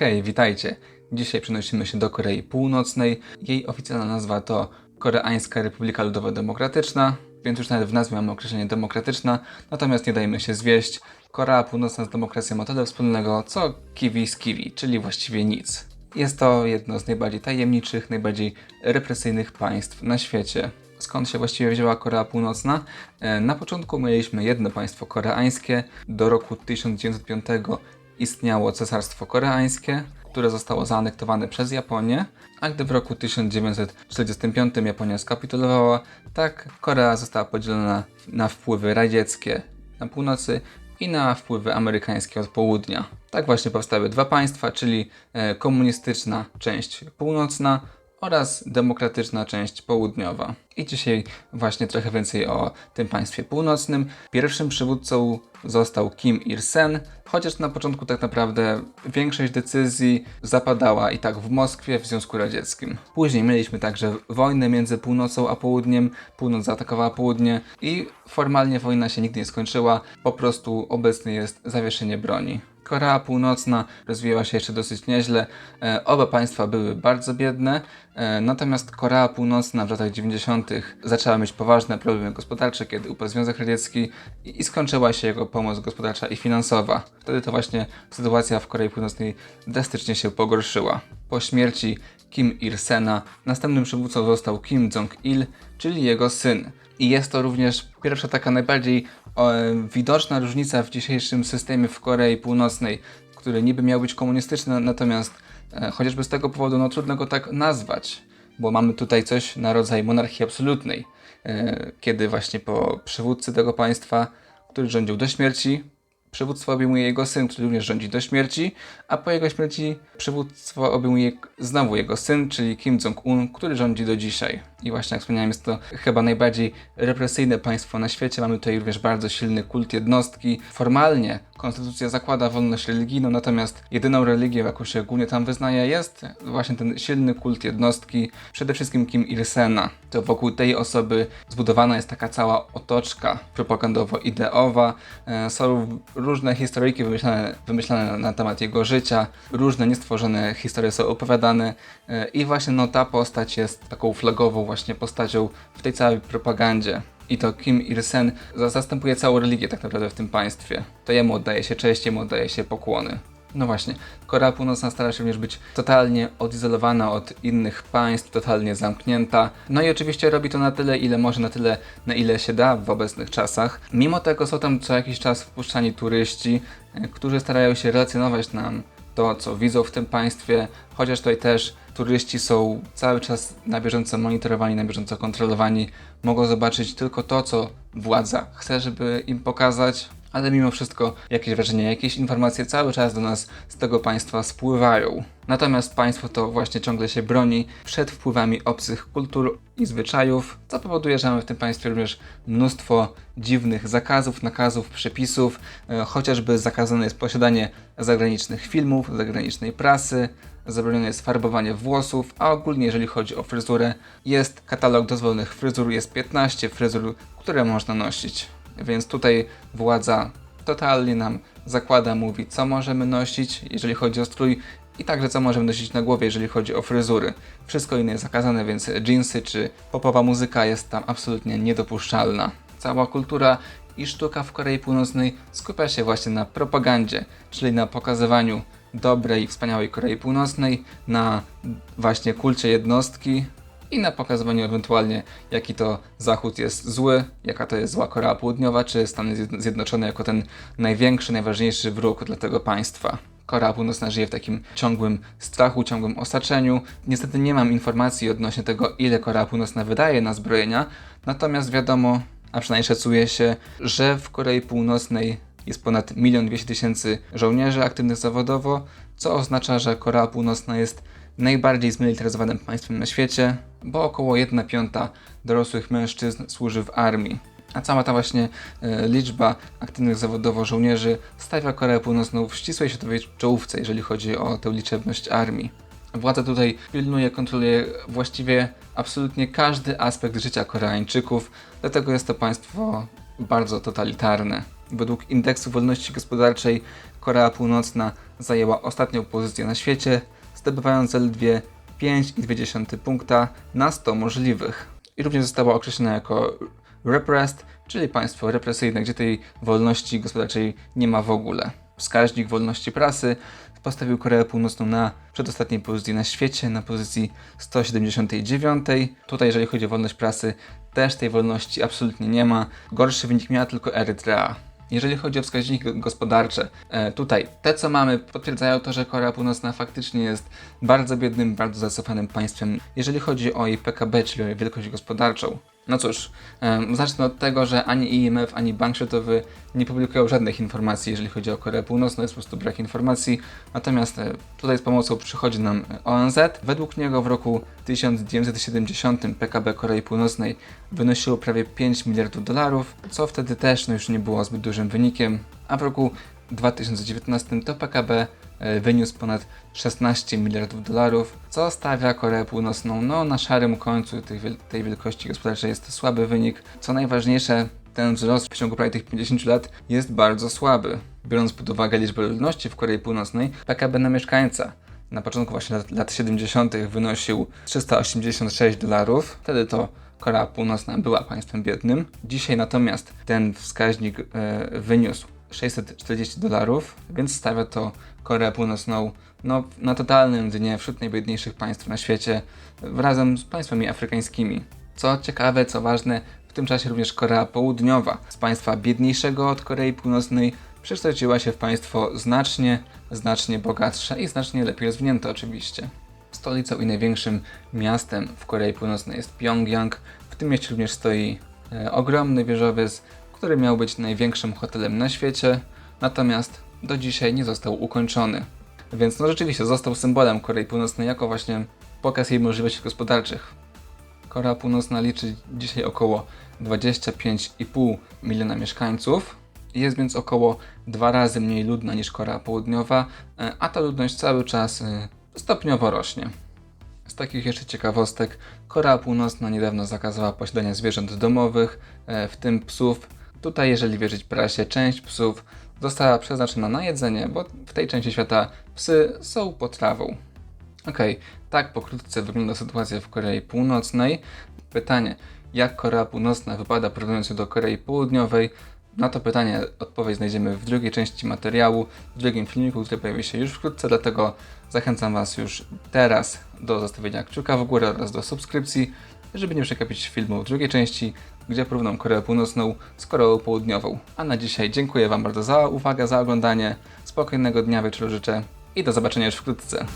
Hej, witajcie! Dzisiaj przenosimy się do Korei Północnej. Jej oficjalna nazwa to Koreańska Republika Ludowo-Demokratyczna, więc już nawet w nazwie mamy określenie demokratyczna, natomiast nie dajmy się zwieść. Korea Północna z demokracją ma tyle wspólnego, co kiwi z kiwi, czyli właściwie nic. Jest to jedno z najbardziej tajemniczych, najbardziej represyjnych państw na świecie. Skąd się właściwie wzięła Korea Północna? E, Na początku mieliśmy jedno państwo koreańskie. Do roku 1905 istniało Cesarstwo Koreańskie, które zostało zaanektowane przez Japonię, a gdy w roku 1945 Japonia skapitulowała, tak Korea została podzielona na wpływy radzieckie na północy i na wpływy amerykańskie od południa. Tak właśnie powstały dwa państwa, czyli e, komunistyczna część północna oraz demokratyczna część południowa. I dzisiaj właśnie trochę więcej o tym państwie północnym. Pierwszym przywódcą został Kim Il-sen, chociaż na początku tak naprawdę większość decyzji zapadała i tak w Moskwie w Związku Radzieckim. Później mieliśmy także wojnę między północą a południem. Północ zaatakowała południe i formalnie wojna się nigdy nie skończyła. Po prostu obecnie jest zawieszenie broni. Korea Północna rozwijała się jeszcze dosyć nieźle. E, oba państwa były bardzo biedne, e, natomiast Korea Północna w latach 90. zaczęła mieć poważne problemy gospodarcze, kiedy upadł Związek Radziecki i, skończyła się jego pomoc gospodarcza i finansowa. Wtedy to właśnie sytuacja w Korei Północnej drastycznie się pogorszyła. Po śmierci Kim Il-sena następnym przywódcą został Kim Jong-il, czyli jego syn. I jest to również pierwsza taka najbardziej widoczna różnica w dzisiejszym systemie w Korei Północnej, który niby miał być komunistyczny, natomiast e, chociażby z tego powodu no, trudno go tak nazwać, bo mamy tutaj coś na rodzaj monarchii absolutnej, e, kiedy właśnie po przywódcy tego państwa, który rządził do śmierci, przywództwo obejmuje jego syn, który również rządzi do śmierci, a po jego śmierci przywództwo obejmuje znowu jego syn, czyli Kim Jong-un, który rządzi do dzisiaj. I właśnie jak wspomniałem, jest to chyba najbardziej represyjne państwo na świecie. Mamy tutaj również bardzo silny kult jednostki. Formalnie konstytucja zakłada wolność religijną, natomiast jedyną religią, jaką się głównie tam wyznaje, jest właśnie ten silny kult jednostki, przede wszystkim Kim Il-sena. To wokół tej osoby zbudowana jest taka cała otoczka propagandowo-ideowa. E, Są różne historyjki wymyślane, wymyślane na temat jego życia, różne niestworzone historie są opowiadane e, i właśnie no, ta postać jest taką flagową właśnie postacią w tej całej propagandzie. I to Kim Il-sen za- zastępuje całą religię tak naprawdę w tym państwie. To jemu oddaje się cześć, jemu oddaje się pokłony. No właśnie, Korea Północna stara się również być totalnie odizolowana od innych państw, totalnie zamknięta. No i oczywiście robi to na tyle, ile może, na tyle, na ile się da w obecnych czasach. Mimo tego są tam co jakiś czas wpuszczani turyści, e, którzy starają się relacjonować nam to, co widzą w tym państwie, chociaż tutaj też turyści są cały czas na bieżąco monitorowani, na bieżąco kontrolowani, mogą zobaczyć tylko to, co władza chce, żeby im pokazać, ale mimo wszystko jakieś wrażenia, jakieś informacje cały czas do nas z tego państwa spływają. Natomiast państwo to właśnie ciągle się broni przed wpływami obcych kultur i zwyczajów, co powoduje, że mamy w tym państwie również mnóstwo dziwnych zakazów, nakazów, przepisów, e, chociażby zakazane jest posiadanie zagranicznych filmów, zagranicznej prasy, zabronione jest farbowanie włosów, a ogólnie jeżeli chodzi o fryzurę, jest katalog dozwolonych fryzur, jest 15 fryzur, które można nosić. Więc tutaj władza totalnie nam zakłada, mówi co możemy nosić, jeżeli chodzi o strój i także co możemy nosić na głowie, jeżeli chodzi o fryzury. Wszystko inne jest zakazane, więc jeansy czy popowa muzyka jest tam absolutnie niedopuszczalna. Cała kultura i sztuka w Korei Północnej skupia się właśnie na propagandzie, czyli na pokazywaniu dobrej, wspaniałej Korei Północnej, na właśnie kulcie jednostki, i na pokazywaniu ewentualnie, jaki to Zachód jest zły, jaka to jest zła Korea Południowa, czy Stany Zjedno- Zjednoczone jako ten największy, najważniejszy wróg dla tego państwa. Korea Północna żyje w takim ciągłym strachu, ciągłym osaczeniu. Niestety nie mam informacji odnośnie tego, ile Korea Północna wydaje na zbrojenia, natomiast wiadomo, a przynajmniej szacuje się, że w Korei Północnej jest ponad 1 200 tysięcy żołnierzy aktywnych zawodowo, co oznacza, że Korea Północna jest najbardziej zmilitaryzowanym państwem na świecie, bo około 1 piąta dorosłych mężczyzn służy w armii. A cała ta właśnie e, liczba aktywnych zawodowo żołnierzy stawia Koreę Północną w ścisłej światowej czołówce, jeżeli chodzi o tę liczebność armii. Władza tutaj pilnuje, kontroluje właściwie absolutnie każdy aspekt życia Koreańczyków, dlatego jest to państwo bardzo totalitarne. Według indeksu wolności gospodarczej Korea Północna zajęła ostatnią pozycję na świecie, zdobywając zaledwie 5,2 punkta na 100 możliwych. I również została określona jako repressed, czyli państwo represyjne, gdzie tej wolności gospodarczej nie ma w ogóle. Wskaźnik wolności prasy postawił Koreę Północną na przedostatniej pozycji na świecie, na pozycji 179. Tutaj, jeżeli chodzi o wolność prasy, też tej wolności absolutnie nie ma. Gorszy wynik miała tylko Erytrea. Jeżeli chodzi o wskaźniki gospodarcze, e, tutaj te co mamy potwierdzają to, że Korea Północna faktycznie jest bardzo biednym, bardzo zacofanym państwem, jeżeli chodzi o jej PKB, czyli o jej wielkość gospodarczą. No cóż, zacznę od tego, że ani IMF, ani Bank Światowy nie publikują żadnych informacji, jeżeli chodzi o Koreę Północną, jest po prostu brak informacji. Natomiast e, tutaj z pomocą przychodzi nam ONZ. Według niego w roku 1970 PKB Korei Północnej wynosiło prawie 5 miliardów dolarów, co wtedy też no, już nie było zbyt dużym wynikiem, a w roku 2019 to PKB e, wyniósł ponad 16 miliardów dolarów, co stawia Koreę Północną no, na szarym końcu tej, wiel- tej wielkości gospodarczej. Jest to słaby wynik. Co najważniejsze, ten wzrost w ciągu prawie tych 50 lat jest bardzo słaby. Biorąc pod uwagę liczbę ludności w Korei Północnej, PKB na mieszkańca na początku właśnie lat, lat 70. wynosił 386 dolarów. Wtedy to Korea Północna była państwem biednym. Dzisiaj natomiast ten wskaźnik e, wyniósł 640 dolarów, więc stawia to Koreę Północną no, na totalnym dnie wśród najbiedniejszych państw na świecie, razem z państwami afrykańskimi. Co ciekawe, co ważne, w tym czasie również Korea Południowa z państwa biedniejszego od Korei Północnej przekształciła się w państwo znacznie, znacznie bogatsze i znacznie lepiej rozwinięte oczywiście. Stolicą i największym miastem w Korei Północnej jest Pjongjang. W tym mieście również stoi e, ogromny wieżowiec, który miał być największym hotelem na świecie, natomiast do dzisiaj nie został ukończony. Więc no rzeczywiście został symbolem Korei Północnej jako właśnie pokaz jej możliwości gospodarczych. Korea Północna liczy dzisiaj około 25,5 miliona mieszkańców. Jest więc około dwa razy mniej ludna niż Korea Południowa, e, a ta ludność cały czas e, stopniowo rośnie. Z takich jeszcze ciekawostek, Korea Północna niedawno zakazała posiadania zwierząt domowych, e, w tym psów. Tutaj, jeżeli wierzyć prasie, część psów została przeznaczona na jedzenie, bo w tej części świata psy są potrawą. Okej, tak pokrótce wygląda sytuacja w Korei Północnej. Pytanie, jak Korea Północna wypada porównując się do Korei Południowej? Na to pytanie odpowiedź znajdziemy w drugiej części materiału, w drugim filmiku, który pojawi się już wkrótce, dlatego zachęcam Was już teraz do zostawienia kciuka w górę oraz do subskrypcji, żeby nie przegapić filmu w drugiej części, gdzie porównam Koreę Północną z Koreą Południową. A na dzisiaj dziękuję Wam bardzo za uwagę, za oglądanie, spokojnego dnia wieczoru życzę i do zobaczenia już wkrótce.